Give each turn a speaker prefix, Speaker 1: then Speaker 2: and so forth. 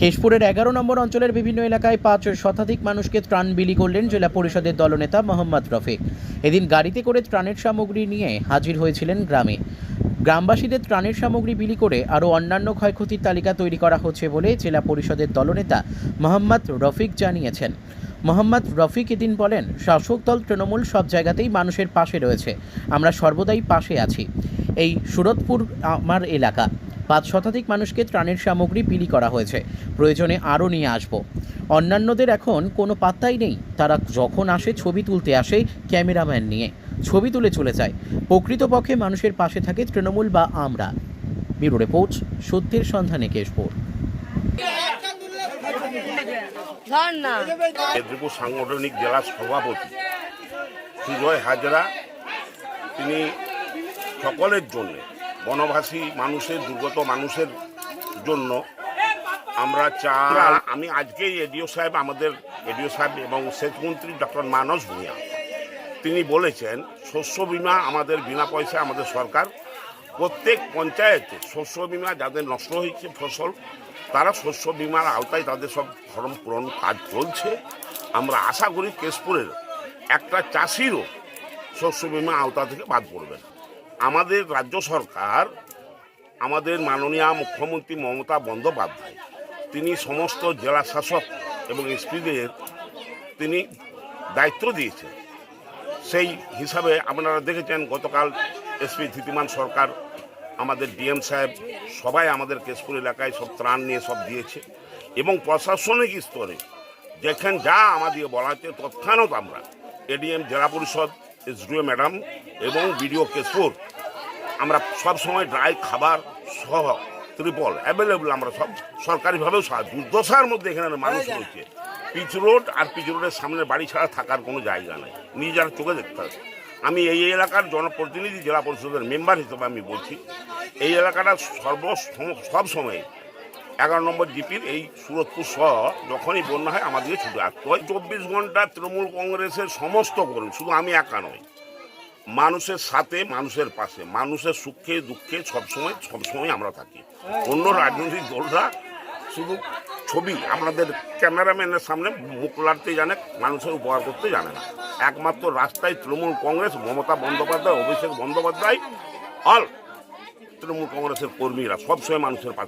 Speaker 1: কেশপুরের এগারো নম্বর অঞ্চলের বিভিন্ন এলাকায় পাঁচ শতাধিক মানুষকে ত্রাণ বিলি করলেন জেলা পরিষদের দলনেতা মোহাম্মদ রফিক। এদিন গাড়িতে করে ত্রাণের সামগ্রী নিয়ে হাজির হয়েছিলেন গ্রামে। গ্রামবাসীদের ত্রাণের সামগ্রী বিলি করে আরও অন্যান্য ক্ষয়ক্ষতির তালিকা তৈরি করা হচ্ছে বলে জেলা পরিষদের দলনেতা মোহাম্মদ রফিক জানিয়েছেন। মোহাম্মদ রফিক এদিন বলেন, শাসক দল তৃণমূল সব জায়গাতেই মানুষের পাশে রয়েছে। আমরা সর্বদাই পাশে আছি। এই সুরতপুর আমার এলাকা। পাঁচ শতাধিক মানুষকে ত্রাণের সামগ্রী বিলি করা হয়েছে। প্রয়োজনে আরও নিয়ে আসব। অন্যান্যদের এখন কোনো পাত্তাই নেই। তারা যখন আসে ছবি তুলতে আসে ক্যামেরাম্যান নিয়ে। ছবি তুলে চলে যায়। প্রকৃতপক্ষে মানুষের পাশে থাকে তৃণমূল বা আমরা। ব্যুরো রিপোর্ট সত্যের সন্ধানে কেশপুর।
Speaker 2: মেদিনীপুর সাংগঠনিক জেলা সভাপতি সুজয় হাজরা তিনি সকলের জন্য বনবাসী মানুষের, দুর্গত মানুষের জন্য আমরা চা আমি আজকেই এডিও সাহেব, আমাদের এডিও সাহেব এবং সেচমন্ত্রী ডক্টর মানস ভূঁইয়া তিনি বলেছেন, শস্য বীমা আমাদের বিনা পয়সায় আমাদের সরকার, প্রত্যেক পঞ্চায়েতে শস্য বীমা যাদের নষ্ট হয়েছে ফসল, তারা শস্য বিমার আওতায় তাদের সব ফর্ম পূরণ কাজ চলছে আমরা আশা করি কেশপুরের একটা চাষিরও শস্য বিমা আওতা থেকে বাদ পড়বে না। আমাদের রাজ্য সরকার, আমাদের মাননীয় মুখ্যমন্ত্রী মমতা বন্দ্যোপাধ্যায়, তিনি সমস্ত জেলা শাসক এবং এসপিদের তিনি দায়িত্ব দিয়েছেন। সেই হিসাবে আপনারা দেখেছেন গতকাল এসপি ধীতিমান সরকার, আমাদের ডিএম সাহেব সবাই আমাদের কেশপুর এলাকায় সব ত্রাণ নিয়ে সব দিয়েছে এবং প্রশাসনিক স্তরে যেখান যা আমাদের বলা হচ্ছে তৎক্ষণাৎ আমরা ADM Zilla Parishad SDO madam এবং বিডিও কেশপুর আমরা সব সময় ড্রাই খাবার সহ ত্রিপল অ্যাভেলেবল আমরা সব সরকারিভাবেও সাহায্য দুর্দশার মধ্যে এখানে মানুষ রয়েছে পিচ রোড আর পিচ রোডের সামনে বাড়ি ছাড়া থাকার কোনো জায়গা নেই। নিজের চোখে দেখতে হবে। আমি এই এলাকার জনপ্রতিনিধি, জেলা পরিষদের মেম্বার হিসেবে আমি বলছি, এই এলাকাটা সর্ব সব সময় এগারো নম্বর জিপির এই সুরতপুর সহ যখনই বন্যা হয় আমাদেরকে ছুটে আসতে। হয় চব্বিশ ঘণ্টা তৃণমূল কংগ্রেসের সমস্ত কর্মী, শুধু আমি একা নয় মানুষের সাথে, মানুষের পাশে, মানুষের সুখে, দুঃখে সবসময় সবসময় আমরা থাকি। অন্য রাজনৈতিক দলরা শুধু ছবি আপনাদের ক্যামেরাম্যানের সামনে মুখ লাড়তে জানে, মানুষের উপহার করতে জানে না। একমাত্র রাস্তায় তৃণমূল কংগ্রেস, মমতা বন্দ্যোপাধ্যায়, অভিষেক বন্দ্যোপাধ্যায় অল তৃণমূল কংগ্রেসের কর্মীরা সবসময় মানুষের পাশে।